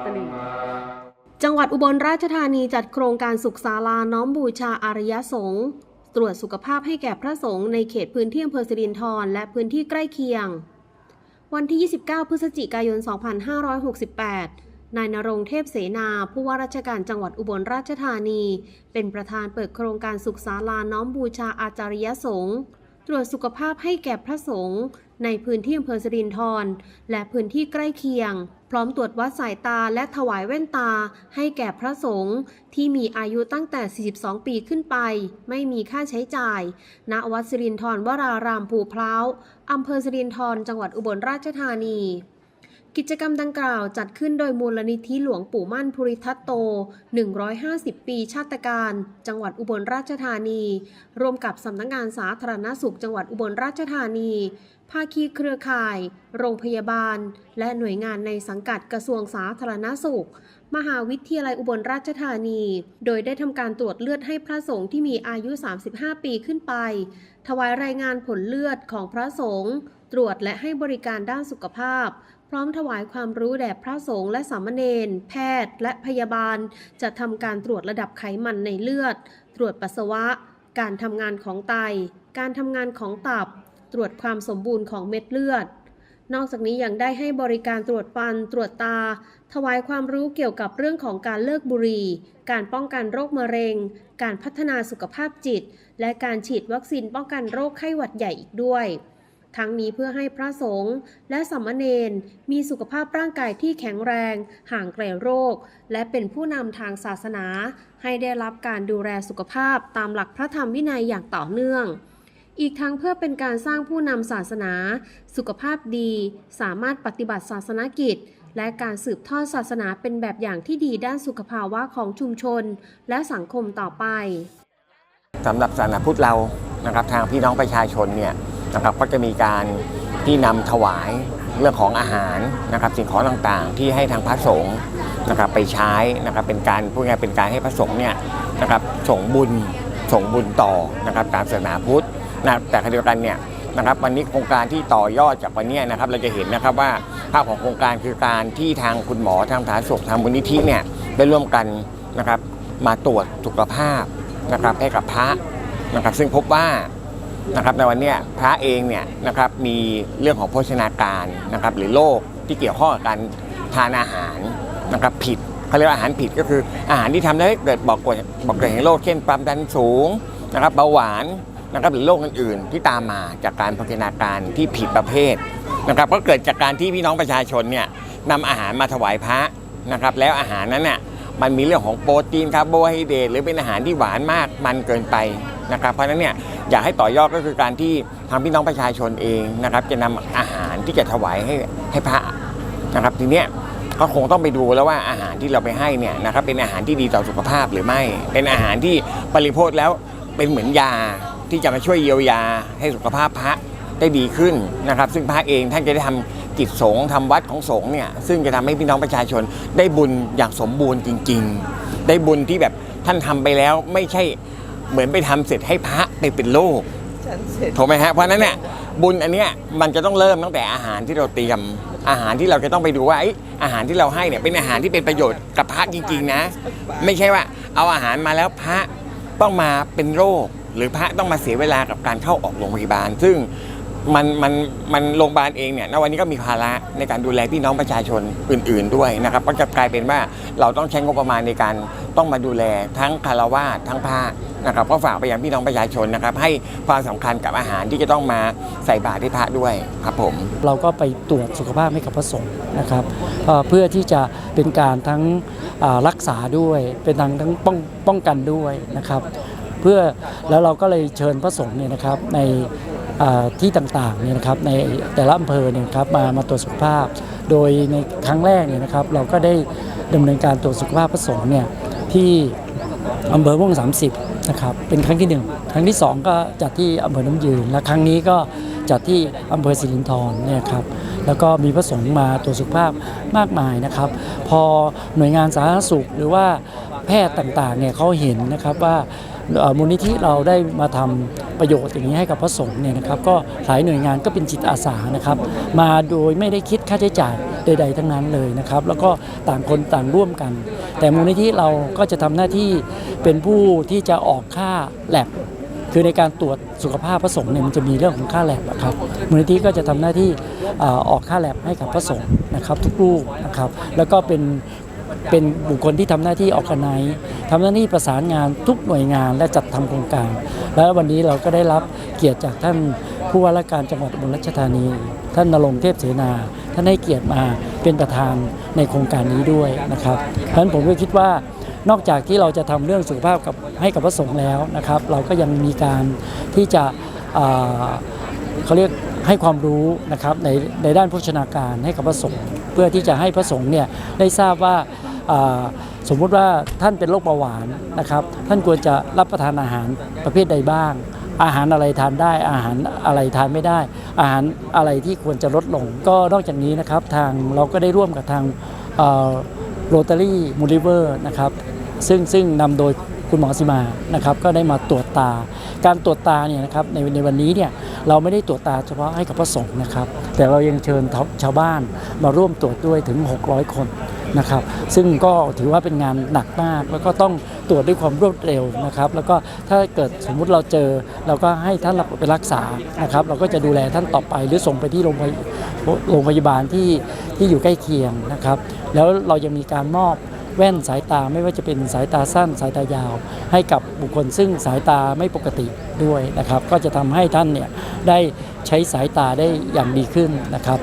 ตตานีจังหวัดอุบลราชธานีจัดโครงการสุขศาลาน้อมบูชาอารยสงฆ์ตรวจสุขภาพให้แก่พระสงฆ์ในเขตพื้นที่อำเภอสิรินธรและพื้นที่ใกล้เคียง วันที่ 29 พฤศจิกายน 2568 นายนรงเทพเสนา ผู้ว่าราชการจังหวัดอุบลราชธานี เป็นประธานเปิดโครงการสุขศาลาน้อมบูชาอาจารยสงฆ์ตรวจสุขภาพให้แก่พระสงฆ์ในพื้นที่อำเภอสิรินธรและพื้นที่ใกล้เคียง พร้อมตรวจวัดสายตาและถวายแว่นตาให้แก่พระสงฆ์ที่มีอายุตั้งแต่ 42 ปีขึ้นไป ไม่มีค่าใช้จ่าย ณ วัดสิรินธรวรารามภูพร้าอำเภอสิรินธรจังหวัดอุบลราชธานี กิจกรรมดังกล่าวจัดขึ้นโดยมูลนิธิหลวงปู่มั่นภูริทัตโต 150 ปีชาติการ จังหวัดอุบลราชธานีร่วมกับสำนักงานสาธารณสุขจังหวัดอุบลราชธานี ภาคีเครือข่าย โรงพยาบาล และหน่วยงานในสังกัดกระทรวงสาธารณสุข มหาวิทยาลัยอุบลราชธานี โดยได้ทำการตรวจเลือดให้พระสงฆ์ที่มีอายุ 35 ปีขึ้นไป ถวายรายงานผลเลือดของพระสงฆ์ตรวจและให้บริการด้านสุขภาพ พร้อมถวายความรู้แด่พระสงฆ์และสามเณรแพทย์ และพยาบาล จะทำการตรวจระดับไขมันในเลือด ตรวจปัสสาวะ การทำงานของไต การทำงานของตับ ตรวจความสมบูรณ์ของเม็ดเลือด นอกจากนี้ยังได้ให้บริการตรวจฟัน ตรวจตา ถวายความรู้เกี่ยวกับเรื่องของการเลิกบุหรี่ การป้องกันโรคมะเร็ง การพัฒนาสุขภาพจิต และการฉีดวัคซีนป้องกันโรคไข้หวัดใหญ่อีกด้วย ทั้งนี้เพื่อให้พระสงฆ์และสามเณรมีสุขภาพร่างกายที่แข็งแรง ห่างไกลโรค และเป็นผู้นำทางศาสนา ให้ได้รับการดูแลสุขภาพตามหลักพระธรรมวินัยอย่างต่อเนื่อง อีกทั้งเพื่อเป็นการสร้างผู้นำศาสนา สุขภาพดี สามารถปฏิบัติศาสนกิจ และการสืบทอดศาสนาเป็นแบบอย่างที่ดีด้านสุขภาวะของชุมชน และสังคมต่อไปสำหรับศาสนาพุทธเรานะครับทางพี่น้องประชาชนเนี่ย นะครับก็จะมีการที่นำถวายเรื่องของอาหารนะครับสิ่งของต่างๆ ที่ให้ทางพระสงฆ์นะครับไปใช้นะครับเป็นการพูดง่ายเป็นการให้พระสงฆ์เนี่ยนะครับส่งบุญส่งบุญต่อนะครับตามศาสนาพุทธนะแต่ขณะเดียวกันเนี่ยนะครับวันนี้โครงการที่ต่อยอดจากวันเนี้ยนะครับเราจะเห็นนะครับว่าภาพของโครงการคือการที่ทางคุณหมอทางสาธารณสุขทางมูลนิธิเนี่ยได้ร่วมกันนะครับมาตรวจสุขภาพนะครับให้กับพระนะครับซึ่งพบว่า นะครับในวันนี้พระเองเนี่ยนะครับมีเรื่องของโภชนาการนะครับหรือโรคที่เกี่ยวข้องกับการทานอาหารนะครับผิดเขาเรียกว่าอาหารผิดก็คืออาหารที่ทำให้เกิดบอกเกิดบอกเกิดแห่งโรคเช่นความดันสูงนะครับเบาหวานนะครับหรือโรคอื่นๆ ที่ตามมาจากการโภชนาการที่ผิดประเภทนะครับก็เกิดจากการที่พี่น้องประชาชนเนี่ยนำอาหารมาถวายพระนะครับแล้วอาหารนั้นน่ะมันมีเรื่องของโปรตีนคาร์โบไฮเดรตหรือเป็นอาหารที่หวานมากมันเกินไปนะครับเพราะนั้นเนี่ย อยากให้ต่อยอดก็คือการที่ทางพี่น้องประชาชนเองนะครับ จะนำอาหารที่จะถวายให้ให้พระนะครับ ทีเนี้ยก็คงต้องไปดูแล้วว่าอาหารที่เราไปให้เนี่ยนะครับเป็นอาหารที่ดีต่อสุขภาพหรือไม่ เป็นอาหารที่บริโภคแล้วเป็นเหมือนยาที่จะมาช่วยเยียวยาให้สุขภาพพระได้ดีขึ้นนะครับ ซึ่งพระเองท่านจะได้ทำกิจสงฆ์ทำวัดของสงฆ์เนี่ยซึ่งจะทำให้พี่น้องประชาชนได้บุญอย่างสมบูรณ์จริง ๆ ได้บุญที่แบบท่านทำไปแล้วไม่ใช่ เหมือนไปทำเสร็จให้พระไปเป็นโรคฉันเสร็จถูกไหมฮะเพราะฉะนั้นเนี่ยบุญอันเนี้ยมันจะต้องเริ่มตั้งแต่อาหารที่เราเตรียม อาหารที่เราจะต้องไปดูว่าเอ้ยอาหารที่เราให้เนี่ยเป็นอาหารที่เป็นประโยชน์กับพระจริงๆนะ ไม่ใช่ว่าเอาอาหารมาแล้วพระต้องมาเป็นโรค หรือพระต้องมาเสียเวลากับการเข้าออกโรงพยาบาล ซึ่ง มันมันมันโรงพยาบาลเองเนี่ยณวันนี้ก็มีภาระในการดูแลพี่น้องประชาชนอื่น ๆด้วยนะครับก็จะกลายเป็นว่าเราต้องใช้งบประมาณในการต้องมาดูแลทั้งคารวาทั้งพระนะครับก็ฝากไปยังพี่น้องประชาชนนะครับ ให้ความสำคัญกับอาหารที่จะต้องมาใส่บาตรให้พระด้วยครับผม เราก็ไปตรวจสุขภาพให้กับพระสงฆ์นะครับเอ่อเพื่อที่จะเป็นการทั้งอ่ารักษาด้วยเป็นทั้งทั้งป้องป้องกันด้วยนะครับ เพื่อแล้วเราก็เลยเชิญพระสงฆ์เนี่ยนะครับใน ที่ต่างๆเนี่ยนะครับในแต่ละอำเภอเนี่ยครับมามาตรวจสุขภาพ โดยในครั้งแรกเนี่ยนะครับเราก็ได้ดำเนินการตรวจสุขภาพพระสงฆ์เนี่ยที่อำเภอม่วง 30นะครับเป็นครั้งที่หนึ่งครั้งที่สองก็จัดที่อำเภอน้ำยืน และครั้งนี้ก็จัดที่อำเภอสิรินธรเนี่ยครับ แล้วก็มีพระสงฆ์มาตรวจสุขภาพมากมายนะครับ พอหน่วยงานสาธารณสุขหรือว่าแพทย์ต่างๆเนี่ยเขาเห็นนะครับว่ามูลนิธิเราได้มาทำประโยชน์อย่างนี้ให้กับพระสงฆ์เนี่ยนะครับ ก็หลายหน่วยงานก็เป็นจิตอาสานะครับ มาโดยไม่ได้คิดค่าใช้จ่ายใด ๆ ทั้งนั้นเลยนะครับ แล้วก็ต่างคนต่างร่วมกัน แต่มูลนิธิเราก็จะทำหน้าที่เป็นผู้ที่จะออกค่าแลบ คือในการตรวจสุขภาพพระสงฆ์เนี่ยมันจะมีเรื่องของค่าแลบอะครับมูลนิธิก็จะทำหน้าที่ออกค่าแลบให้กับพระสงฆ์นะครับ ทุกรูปนะครับ แล้วก็เป็นเป็นบุคคลที่ทำหน้าที่ออกกันไนทำหน้าที่ประสานงานทุกหน่วยงานและจัดทำโครงการ และวันนี้เราก็ได้รับเกียรติจากท่านผู้ว่าราชการจังหวัดอุบลราชธานี ท่านนรงเทพเสนา ท่านให้เกียรติมาเป็นประธานในโครงการนี้ด้วยนะครับเพราะฉะนั้นผมก็คิดว่า นอกจากที่เราจะทำเรื่องสุขภาพกับให้กับพระสงฆ์แล้วนะครับ เราก็ยังมีการที่จะเขาเรียกให้ความรู้นะครับในในด้านโภชนาการให้กับพระสงฆ์เพื่อที่จะให้พระสงฆ์เนี่ยได้ทราบว่าอ่าสมมุติว่าท่านเป็นโรคเบาหวานนะครับ ท่านควรจะรับประทานอาหารประเภทใดบ้าง อาหารอะไรทานได้ อาหารอะไรทานไม่ได้ อาหารอะไรที่ควรจะลดลง ก็นอกจากนี้นะครับทางเราก็ได้ร่วมกับทางโรตารี่มูลิเวอร์นะครับ ซึ่งซึ่งนำโดยคุณหมอสิมานะครับก็ได้มาตรวจตา การตรวจตาเนี่ยนะครับในในวันนี้เนี่ยเราไม่ได้ตรวจตาเฉพาะให้กับพระสงฆ์นะครับ แต่เรายังเชิญชาวบ้านมาร่วมตรวจด้วยถึง 600 คนนะครับซึ่งก็ถือว่าเป็นงานหนักมาก แล้วก็ต้องตรวจด้วยความรวดเร็วนะครับ แล้วก็ถ้าเกิดสมมุติเราเจอ เราก็ให้ท่านรับไปรักษานะครับ เราก็จะดูแลท่านต่อไปหรือส่งไปที่โรงพยโรงพยาบาลที่ที่อยู่ใกล้เคียงนะครับ แล้วเรายังมีการมอบ แว่นสายตาไม่ว่าจะเป็นสายตาสั้นสายตายาว ให้กับบุคคลซึ่งสายตาไม่ปกติด้วยนะครับ ก็จะทำให้ท่านเนี่ยได้ใช้สายตาได้อย่างดีขึ้นนะครับ